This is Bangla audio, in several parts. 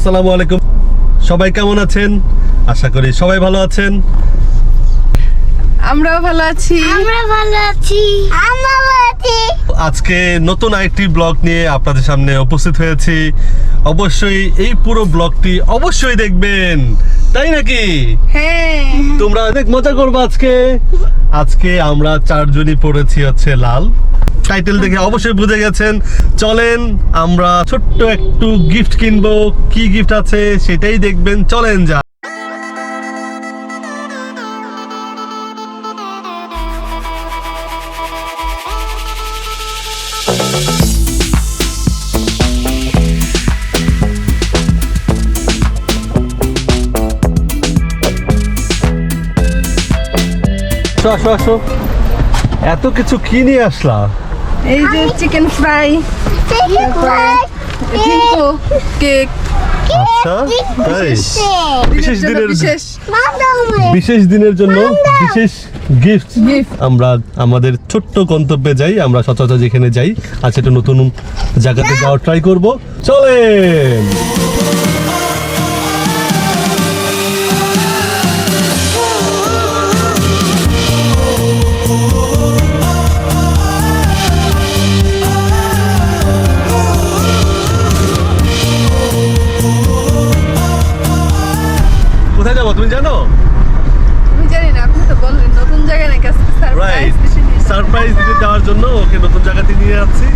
আসসালামু আলাইকুম। সবাই কেমন আছেন? আশা করি সবাই ভালো আছেন। আমরাও ভালো আছি। আমরা ভালো আছি। আমরা ভালো আছি। আজকে নতুন আরেকটি ব্লগ নিয়ে আপনাদের সামনে উপস্থিত হয়েছি। অবশ্যই এই পুরো ব্লগটি অবশ্যই দেখবেন। তাই নাকি? হ্যাঁ। তোমরা অনেক মজা করব আজকে। আজকে আমরা চারজনই পড়েছি হচ্ছে লাল। টাইটেল দেখে অবশ্যই বুঝে গেছেন। চলেন, আমরা ছোট্ট একটু গিফট কিনবো। কি গিফট আছে সেটাই দেখবেন। চলেন যা আসো আসো আসো। এত কিছু কি নিয়ে আসলা? এই যে চিকেন ফ্রাই টিঙ্কো কেক আচ্ছা তাই বিশেষ দিনের বিশেষ। বিশেষ দিনের জন্য বিশেষ গিফট. আমরা আমাদের ছোট্ট গন্তব্যে যাই আমরা সচরাচর যেখানে যাই আজ একটা নতুন জায়গাতে যাওয়ার ট্রাই করব। চলেন! জন্য ওকে নতুন জায়গাতে নিয়ে যাচ্ছি।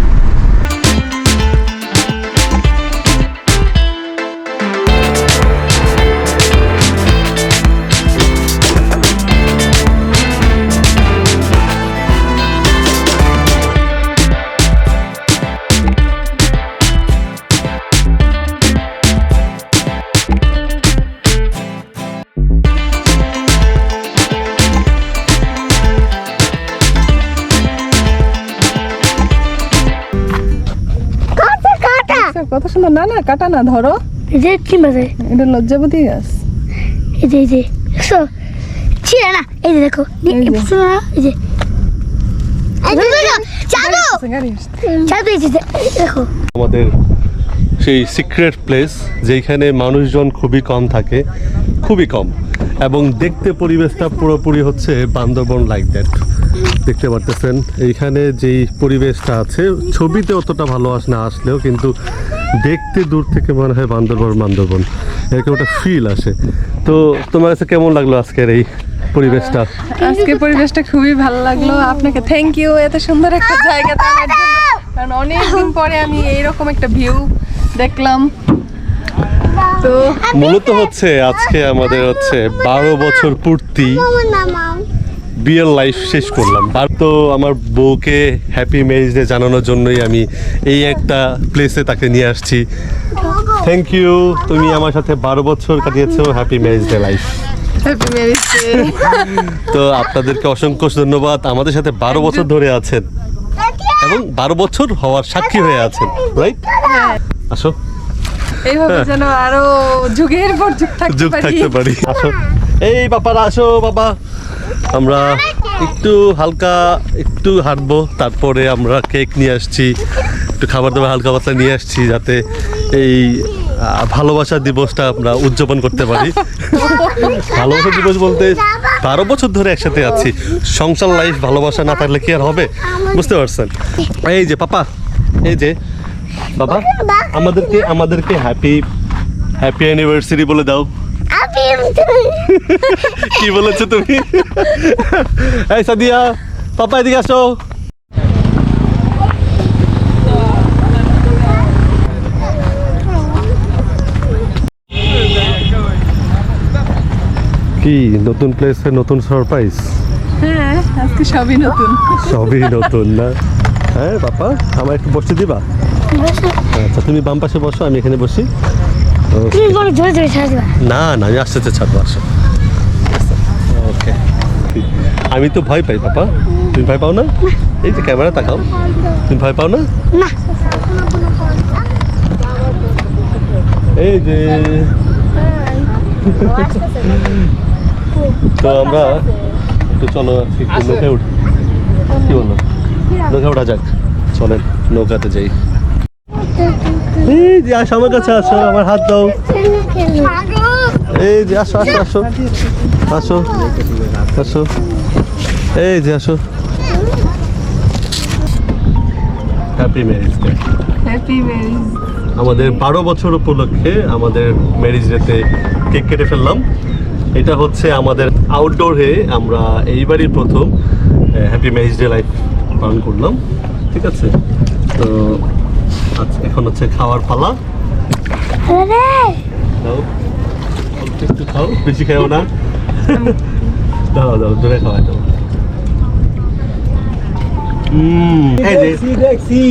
কত সুন্দর না না কাটা না ধরো। এই যে কি মাঝে এটা লজ্জাবতী গাছ। এই যে এই যে না এই দেখো এই আমাদের সেই সিক্রেট প্লেস যেখানে মানুষজন খুবই কম থাকে খুবই কম। এবং দেখতে পরিবেশটা পুরোপুরি হচ্ছে বান্দরবন লাইক দ্যাট দেখতে পারতেছেন। এইখানে যেই পরিবেশটা আছে ছবিতে অতটা ভালো আস না আসলেও কিন্তু দেখতে দূর থেকে মনে হয় বান্দরবন বান্দরবন। এরকম একটা ফিল আসে। তো তোমার কাছে কেমন লাগল আজকের এই পরিবেশটা? আজকে পরিবেশটা খুবই ভালো লাগল। আপনাকে থ্যাংক ইউ এত সুন্দর একটা জায়গা আনার জন্য। কারণ অনেকদিন পরে আমি এইরকম একটা ভিউ দেখলাম। তো মূলত হচ্ছে আজকে আমাদের হচ্ছে বারো বছর পূর্তি। বিয়ের লাইফ শেষ করলাম। আর তো আমার বউকে হ্যাপি ম্যারেজ ডে জানানোর জন্যই আমি এই একটা প্লেসে তাকে নিয়ে আসছি। থ্যাংক ইউ তুমি আমার সাথে বারো বছর কাটিয়েছো হ্যাপি ম্যারেজ ডে লাইফ তো আপনাদেরকে অসংখ্য ধন্যবাদ। আমাদের সাথে বারো বছর ধরে আছেন। এবং বারো বছর হওয়ার সাক্ষী হয়ে আছেন রাইট আসো। এইভাবে যেন আরও যুগের পর যুগ থাকতে পারি। থাকতে পারি। আসো। এই বাপারা আসো বাবা আমরা একটু হালকা একটু হাঁটবো, তারপরে আমরা কেক নিয়ে আসছি, একটু খাবার দাবার, হালকা পাতলা নিয়ে আসছি, যাতে এই ভালোবাসা দিবসটা আমরা উদযাপন করতে পারি। ভালোবাসা দিবস বলতে বারো বছর ধরে একসাথে আছি। সংসার লাইফ ভালোবাসা না থাকলে কি আর হবে? বুঝতে পারছেন? এই যে পাপা, এই যে বাবা আমাদেরকে আমাদেরকে হ্যাপি হ্যাপি অ্যানিভার্সারি বলে দাও। কি বলেছ তুমি? এই সাদিয়া পাপা এদিকে আসো। কি নতুন প্লেসে নতুন সারপ্রাইজ হ্যাঁ আজকে সবই নতুন। সবই নতুন না? হ্যাঁ বাপা আমার একটু বসতে দিবা? আচ্ছা তুমি বাম পাশে বসো আমি এখানে বসি। তুমি বড় না না আমি আস্তে আস্তে ছাড়বো আসো। ওকে। আমি তো ভয় পাই পাপা। তুমি ভয় পাও না? এই যে ক্যামেরা তাকাও তুমি ভয় পাও না? না। এই যে। তো আমরা একটু চলো একটু নৌকায় উঠি কি বলো নৌকা ওঠা যাক। চলেন নৌকাতে যাই। এই যে আসো আমার কাছে আসো আমার হাত দাও। এই যে আসো আসো আসো। আসো আসো। এই যে আসো। Happy marriage day happy marriage আমাদের বারো বছর উপলক্ষে আমাদের ম্যারেজ ডেতে কেক কেটে ফেললাম। এটা হচ্ছে আমাদের আউটডোরে আমরা এইবারই প্রথম হ্যাপি ম্যারেজ ডে লাইফ পালন করলাম। ঠিক আছে? তো আচ্ছা এখন হচ্ছে খাওয়ার পালা। দাও। অল্প একটু খাও বেশি খাও না। দাও দাও দাও। উম, এই যে।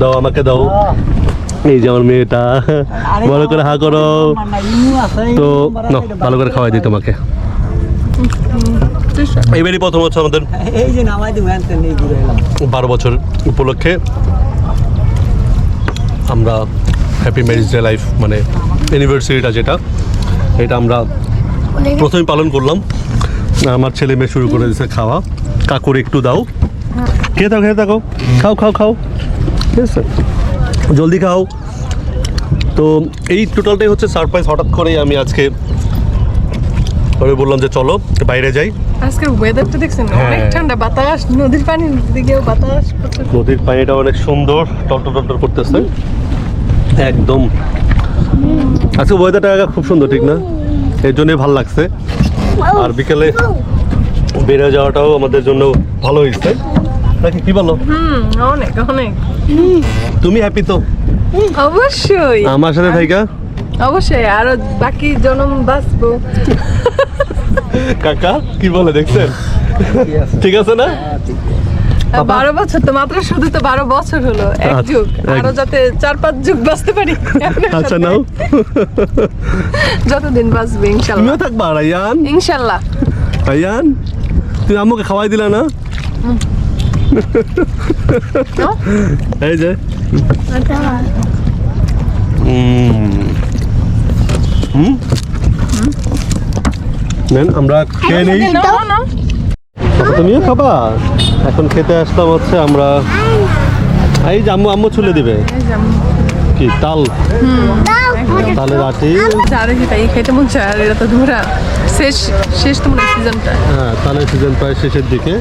দাও আমাকে দাও। এই যে আমার মেয়েটা। বড় করে হা করো। তো না ভালো করে খাওয়াই দিই তোমাকে। এবারই প্রথম হচ্ছে আমাদের এই যে নামাই দিব হ্যান নিয়ে ঘুরে এলাম। বারো বছর উপলক্ষে। আমরা হ্যাপি ম্যারেজ ডে লাইফ মানে অ্যানিভার্সারিটা যেটা, এটা আমরা প্রথমে পালন করলাম। আমার ছেলে মেয়ে শুরু করে দিয়েছে খাওয়া। কাকুর একটু দাও। খেয়ে থাকো খেয়ে থাকো। খাও খাও খাও। ঠিক আছে? জলদি খাও। তো এই টোটালটাই হচ্ছে সারপ্রাইজ হঠাৎ করেই আমি আজকে আমি বললাম যে চলো বাইরে যাই। আজকের ওয়েদারটা দেখছেন হ্যাঁ। অনেক ঠান্ডা বাতাস নদীর পানি দিকেও বাতাস। নদীর পানিটা অনেক সুন্দর টলটল টলটল করতেছে। একদম। আজকে ওয়েদারটা খুব সুন্দর ঠিক না? এর জন্যই ভালো লাগছে। আর বিকেলে বেড়ে যাওয়াটাও আমাদের জন্য ভালো হয়েছে। নাকি কি বলো? হুম অনেক অনেক। তুমি হ্যাপি তো? অবশ্যই। আমার সাথে থাইকা? অবশ্যই আরও বাকি জনম বাঁচবো। কাকা কি বলে দেখছেন? ঠিক আছে না? বারো বছর তো মাত্র শুধু তো বারো বছর হলো এক আচ্ছা, যুগ। আরও যাতে চার পাঁচ যুগ বাঁচতে পারি। আচ্ছা। নাও। যতদিন বাঁচবে ইনশাল্লাহ। তুমিও থাকবা রায়ান? ইনশাল্লাহ। রায়ান তুমি আম্মুকে খাওয়াই দিলা না? এই যে। হুম? নেন আমরা খেয়ে নিই। তুমিও খাবা। এখন খেতে আসলাম হচ্ছে আমরা এই যে আম্মু আম্মু ছুলে দিবে। কি তাল? তালের আটি। যারে কি তাই? খেতে মন চায় আর এটা তো ধরা। শেষ শেষ তো মনে সিজনটা হ্যাঁ তালের সিজন প্রায় শেষের দিকে।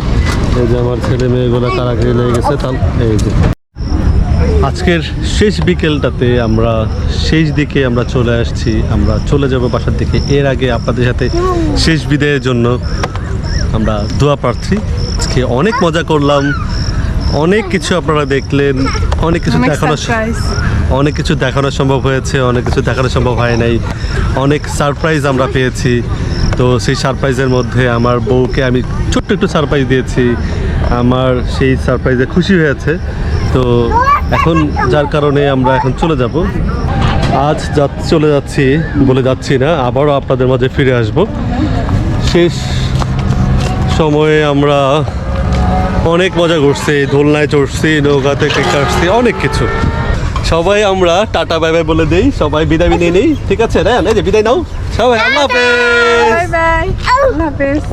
এই যে আমার ছেলে মেয়েগুলো তারা খেয়ে লেগে গেছে তাল এই যে। আজকের শেষ বিকেলটাতে আমরা শেষ দিকে আমরা চলে আসছি। আমরা চলে যাব বাসার দিকে। এর আগে আপনাদের সাথে শেষ বিদায়ের জন্য আমরা দোয়া প্রার্থী। আজকে অনেক মজা করলাম। অনেক কিছু আপনারা দেখলেন। অনেক কিছু দেখানো অনেক কিছু দেখানো সম্ভব হয়েছে। অনেক কিছু দেখানো সম্ভব হয় নাই। অনেক সারপ্রাইজ আমরা পেয়েছি। তো সেই সারপ্রাইজের মধ্যে আমার বউকে আমি ছোট্ট একটু সারপ্রাইজ দিয়েছি। আমার সেই সারপ্রাইজে খুশি হয়েছে। তো এখন যার কারণে আমরা এখন চলে যাব। আজ যা চলে যাচ্ছি বলে যাচ্ছি না, আবারও আপনাদের মাঝে ফিরে আসব। শেষ সময়ে আমরা অনেক মজা করছি, দোলনায় চড়ছি, নৌকাতে কাটছি, অনেক কিছু। সবাই আমরা টাটা, বাই বাই বলে দেই, সবাই বিদায় নিয়ে নেই, ঠিক আছে? না যে বিদায় নাও। সবাই, আল্লাহ হাফেজ। আল্লাহ হাফেজ।